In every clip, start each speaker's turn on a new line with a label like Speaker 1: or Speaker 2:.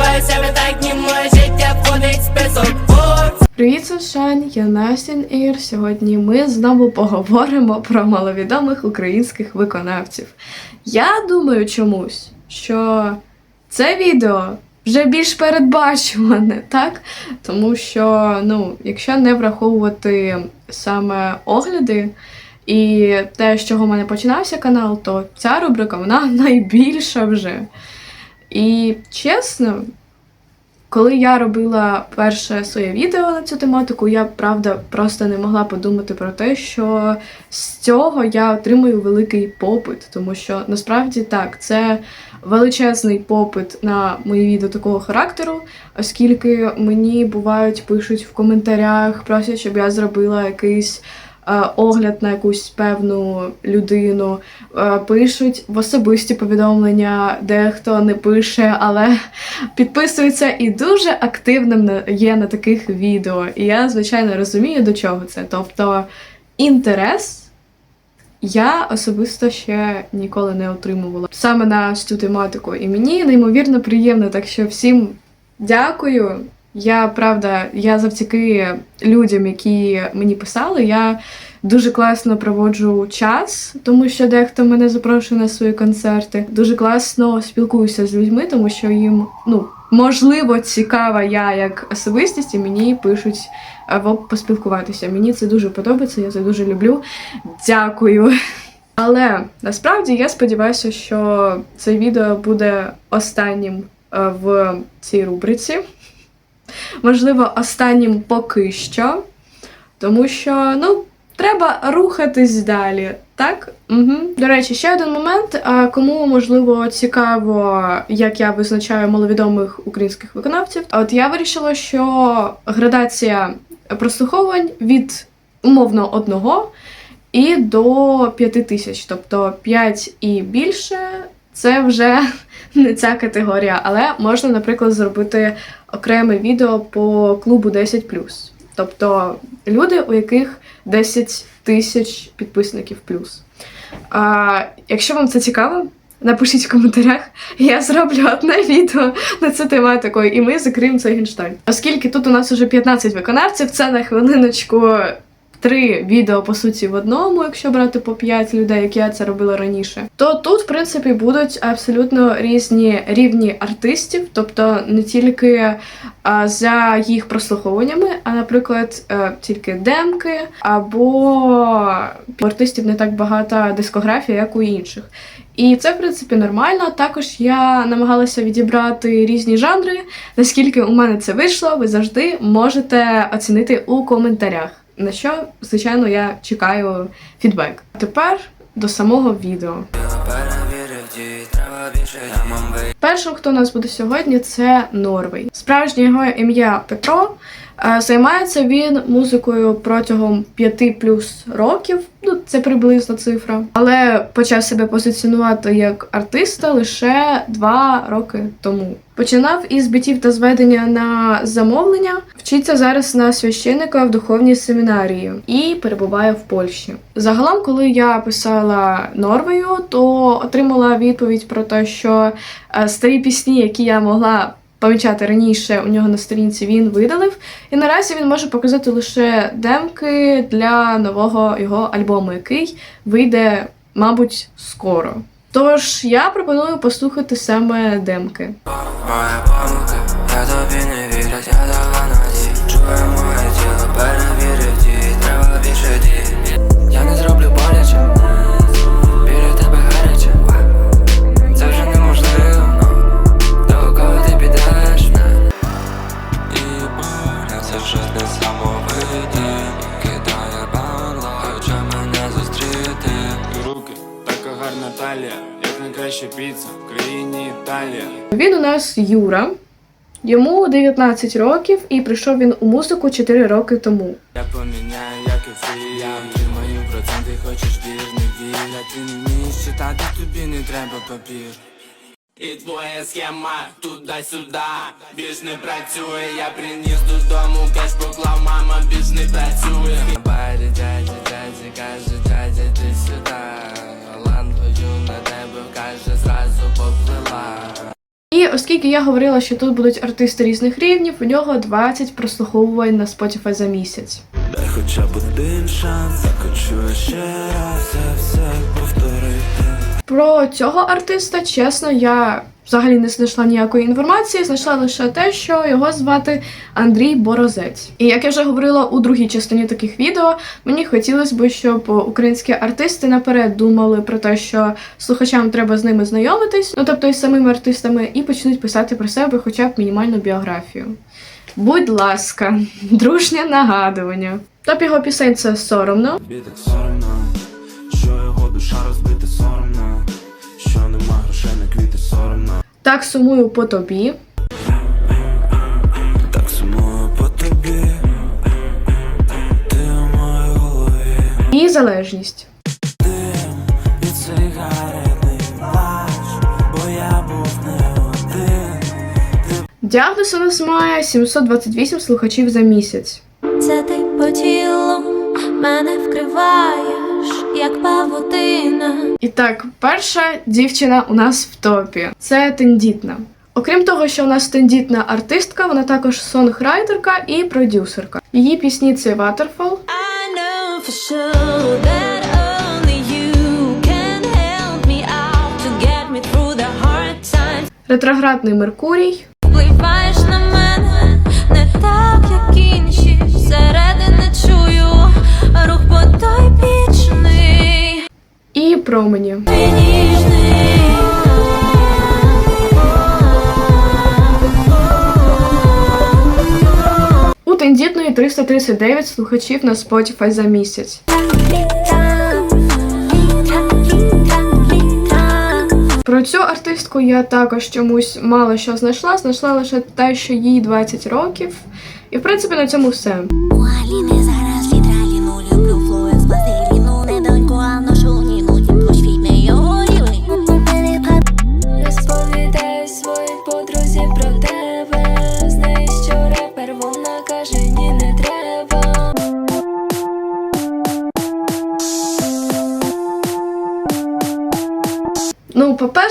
Speaker 1: відчуваю себе так, ні життя входить в список
Speaker 2: Привіт, Сушань, я Настін Ір. Сьогодні ми знову поговоримо про маловідомих українських виконавців. Я думаю чомусь, що це відео вже більш передбачуване, так? Тому що, ну, якщо не враховувати саме огляди і те, з чого в мене починався канал, то ця рубрика вона найбільша вже. І чесно, коли я робила перше своє відео на цю тематику, я правда просто не могла подумати про те, що з цього я отримую великий попит, тому що насправді так, це величезний попит на мої відео такого характеру, оскільки мені бувають пишуть в коментарях, просять, щоб я зробила якийсь. Е, Огляд на якусь певну людину, е, пишуть в особисті повідомлення, дехто не пише, але підписується і дуже активним є на таких відео. І я, звичайно, розумію, до чого це. Тобто інтерес я особисто ще ніколи не отримувала саме на цю тематику. І мені неймовірно приємно, так що всім дякую. Я правда, я завдяки людям, які мені писали, я дуже класно проводжу час, тому що дехто мене запрошує на свої концерти. Дуже класно спілкуюся з людьми, тому що їм ну можливо цікава я як особистість, і мені пишуть або поспілкуватися. Мені це дуже подобається, я це дуже люблю. Дякую. Але насправді я сподіваюся, що це відео буде останнім е, в цій рубриці. Можливо, останнім поки що. Тому що, ну, треба рухатись далі. Так? Угу. До речі, ще один момент. Кому можливо цікаво, як я визначаю маловідомих українських виконавців. От я вирішила, що градація прослуховувань від умовно одного і до п'яти тисяч, тобто 5 і більше. Це вже не ця категорія, але можна, наприклад, зробити окреме відео по клубу 10+. Тобто люди, у яких 10 тисяч підписників плюс. А, якщо вам це цікаво, напишіть в коментарях, я зроблю одне відео на цю тематику, і ми закриємо цей геншталь. Оскільки тут у нас вже 15 виконавців, це на хвилиночку три відео, по суті, в одному, якщо брати по 5 людей, як я це робила раніше, то тут, в принципі, будуть абсолютно різні рівні артистів, тобто не тільки а, за їх прослуховуваннями, а, наприклад, е, тільки демки, або у артистів не так багата дискографія, як у інших. І це, в принципі, нормально. Також я намагалася відібрати різні жанри. Наскільки у мене це вийшло, ви завжди можете оцінити у коментарях. На що, звичайно, я чекаю фідбек. Тепер до самого відео. Першим, хто у нас буде сьогодні, це Норвей. Справжнє його ім'я Петро. Е, Займається він музикою протягом 5 плюс років. Ну, це приблизно цифра. Але почав себе позиціонувати як артиста лише 2 роки тому. Починав із бітів та зведення на замовлення, вчиться зараз на священника в духовній семінарії і перебуває в Польщі. Загалом, коли я писала Норвею, то отримала відповідь про те, що е, старі пісні, які я могла помічати раніше у нього на сторінці, він видалив. І наразі він може показати лише демки для нового його альбому, який вийде, мабуть, скоро. Тож я пропоную послухати саме демки.
Speaker 3: Я тобі не вірю, я
Speaker 2: Юра. Йому 19 років і прийшов він у музику 4 роки тому.
Speaker 4: Я поміняю, як і фрі Я отримаю проценти, хочеш вір, не А ти не вмієш читати, тобі не треба папір. І твоя схема туди-сюди. Більш не працює, я приніс додому Кеш поклав, мама більш не працює. Баді, дядя, дядя, каже, дядя, ти сюди
Speaker 2: І оскільки я говорила, що тут будуть артисти різних рівнів, у нього 20 прослуховувань на Spotify за місяць.
Speaker 5: Дай хоча б один шанс, хочу ще раз все повторити.
Speaker 2: Про цього артиста, чесно, я взагалі не знайшла ніякої інформації, знайшла лише те, що його звати Андрій Борозець. І як я вже говорила у другій частині таких відео, мені хотілося б, щоб українські артисти наперед думали про те, що слухачам треба з ними знайомитись, ну тобто із самими артистами, і почнуть писати про себе хоча б мінімальну біографію. Будь ласка, дружнє нагадування. Топ його пісень це соромно.
Speaker 5: Тобі так соромно, що його душа розбита соромно, соромно.
Speaker 2: Так сумую по тобі.
Speaker 5: Так сумую по тобі, ти у моїй голові.
Speaker 2: І залежність. Діагноз у нас має 728 слухачів за місяць.
Speaker 6: Це ти по тілу мене вкриваєш, як павутина.
Speaker 2: І так, перша дівчина у нас в топі це тендітна. Окрім того, що у нас тендітна артистка, вона також сонграйтерка і продюсерка. Її пісні це Waterfall,
Speaker 6: I know for sure that only you can help me out to get me through the hard times.
Speaker 2: ретроградний Меркурій,
Speaker 6: Впливаєш на мене не так, як інші. Всередини чую рух потойбічний.
Speaker 2: Промені. У тендітної 339 слухачів на Spotify за місяць. Про цю артистку я також чомусь мало що знайшла. Знайшла лише те, що їй 20 років. І в принципі на цьому все.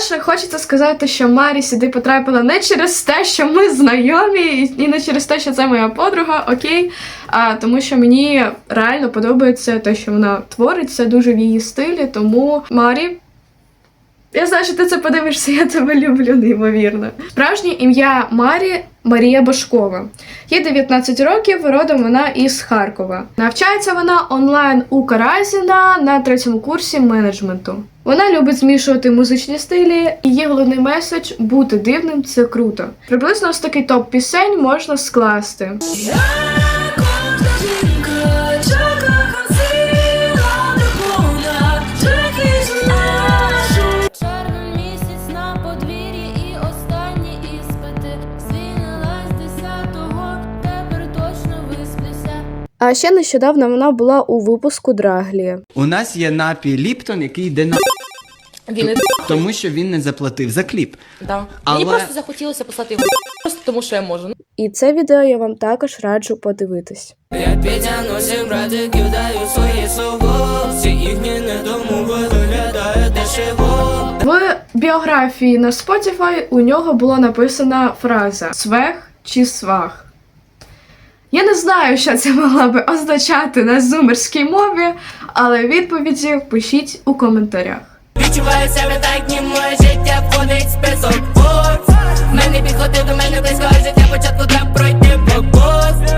Speaker 2: По-перше, хочеться сказати, що Марі сюди потрапила не через те, що ми знайомі, і- не через те, що це моя подруга, окей. А тому що мені реально подобається те, що вона творить, це дуже в її стилі. Тому Марі. Я знаю, що ти це подивишся, я тебе люблю, неймовірно. Справжнє ім'я Марі Марія Башкова. Їй 19 років, родом вона із Харкова. Навчається вона онлайн у Каразіна на третьому курсі менеджменту. Вона любить змішувати музичні стилі, і її головний меседж бути дивним це круто. Приблизно ось такий топ пісень можна скласти. А ще нещодавно вона була у випуску Драглі.
Speaker 7: У нас є напій Ліптон, який йде на
Speaker 8: Він не
Speaker 7: тому, що він не заплатив за кліп.
Speaker 8: да.
Speaker 7: Але-
Speaker 8: Мені просто захотілося послати його просто тому, що я можу. Ну,
Speaker 2: І це відео я вам також раджу подивитись.
Speaker 3: Я підтягну сім братиків, даю свої слово. Всі їхні недомови виглядає дешево.
Speaker 2: В біографії на Spotify у нього була написана фраза свех чи свах. Я не знаю, що це могла би означати на зумерській мові, але відповіді пишіть у коментарях.
Speaker 1: Відчуваю себе так, ні моє життя входить в список. Forbes Мене підходив до мене близько, життя початку треба пройти блокпост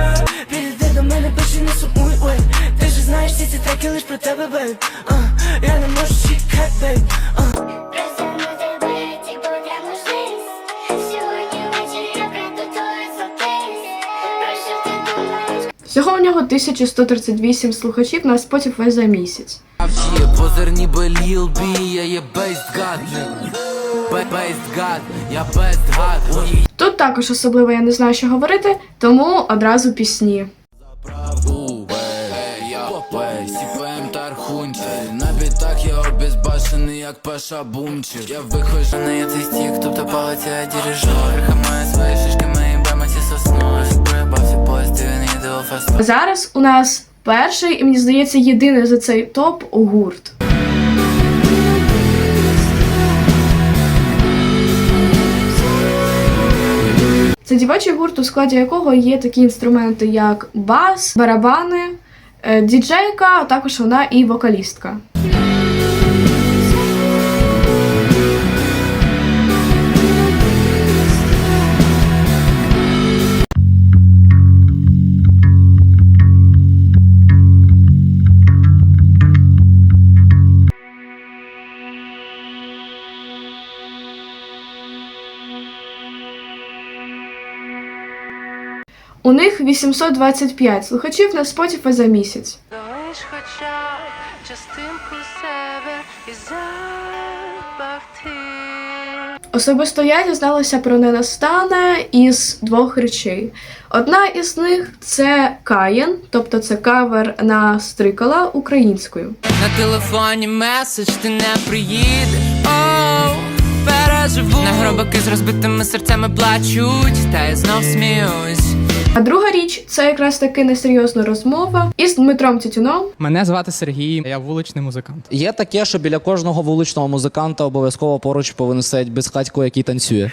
Speaker 3: Підійди до мене, пиши не сумуй, ой. Ти ж знаєш, всі ці треки лиш про тебе, бейб Я не можу чекати, бейб
Speaker 2: Нього 1138 слухачів на Spotify за місяць.
Speaker 4: Позер ніби Ліл Бі, я є бейст гад, я бест
Speaker 2: Тут також особливо я не знаю, що говорити, тому одразу пісні.
Speaker 4: Сіпаєм тархунчик На бітах я обезбашений, як паша бумчик Я виходжу на цей стік, тобто палиця я дирижер Хамаю свої шишки, мої бемаці сосною
Speaker 2: Зараз у нас перший, і мені здається, єдиний за цей топ гурт. Це дівочий гурт, у складі якого є такі інструменти, як бас, барабани, е, діджейка, а також вона і вокалістка. У них 825 слухачів на Spotify за місяць.
Speaker 9: Залиш хоча б частинку себе і запахти.
Speaker 2: Особисто я дізналася про не настане із двох речей. Одна із них це Каєн, тобто це кавер на стрикала українською.
Speaker 1: На телефоні меседж ти не приїдеш. Оу, переживу. На гробаки з розбитими серцями плачуть, та я знов сміюсь.
Speaker 2: А друга річ це якраз таки несерйозна розмова із Дмитром Тютюном.
Speaker 10: Мене звати Сергій, я вуличний музикант.
Speaker 11: Є таке, що біля кожного вуличного музиканта обов'язково поруч повинен стояти безхатько, який танцює.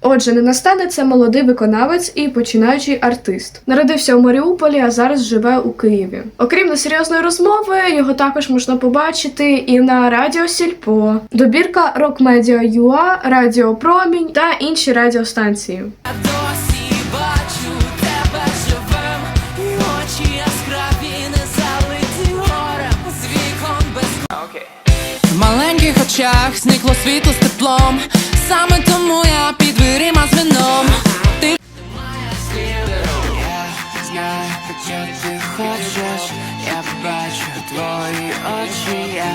Speaker 2: Отже, не настане це молодий виконавець і починаючий артист. Народився у Маріуполі, а зараз живе у Києві. Окрім несерйозної розмови, його також можна побачити і на Радіо Сільпо, добірка Рок Медіа ЮА, Радіо Промінь та інші радіостанції.
Speaker 1: Очах зникло світло з теплом. Саме тому я під дверима з вином. Ти я знаю, що ти хочеш. Я бачу твої очі. Я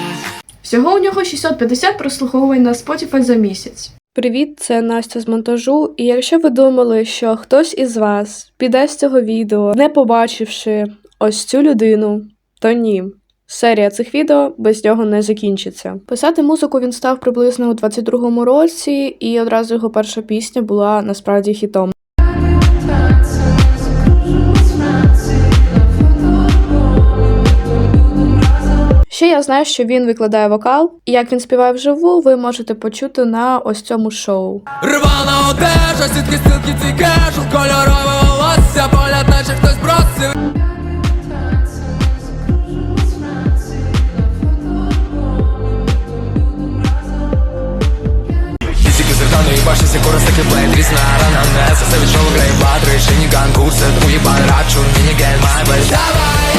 Speaker 2: Всього у нього 650 прослуховувань на Spotify за місяць. Привіт, це Настя з монтажу. І якщо ви думали, що хтось із вас піде з цього відео, не побачивши ось цю людину, то ні. Серія цих відео без нього не закінчиться. Писати музику він став приблизно у 22-му році, і одразу його перша пісня була насправді хітом. Ще я знаю, що він викладає вокал, і як він співає вживу, ви можете почути на ось цьому шоу.
Speaker 1: Рвана одежа, сітки, стилки, цей кежух Кольорове волосся, погляд, наче хтось бросив
Speaker 3: рана не Все від шоу грей батри Шиніган, курсет, уїбан, рачу Мініген, майбель
Speaker 1: Давай,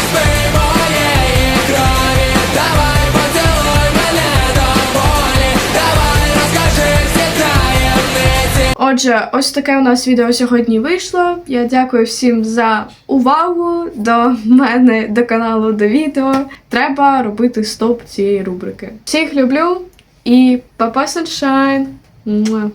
Speaker 1: крові Давай, поцілуй мене до болі Давай, розкажи всі таємниці
Speaker 2: Отже, ось таке у нас відео сьогодні вийшло. Я дякую всім за увагу до мене, до каналу, до відео. Треба робити стоп цієї рубрики. Всіх люблю і папа Sunshine! Муа.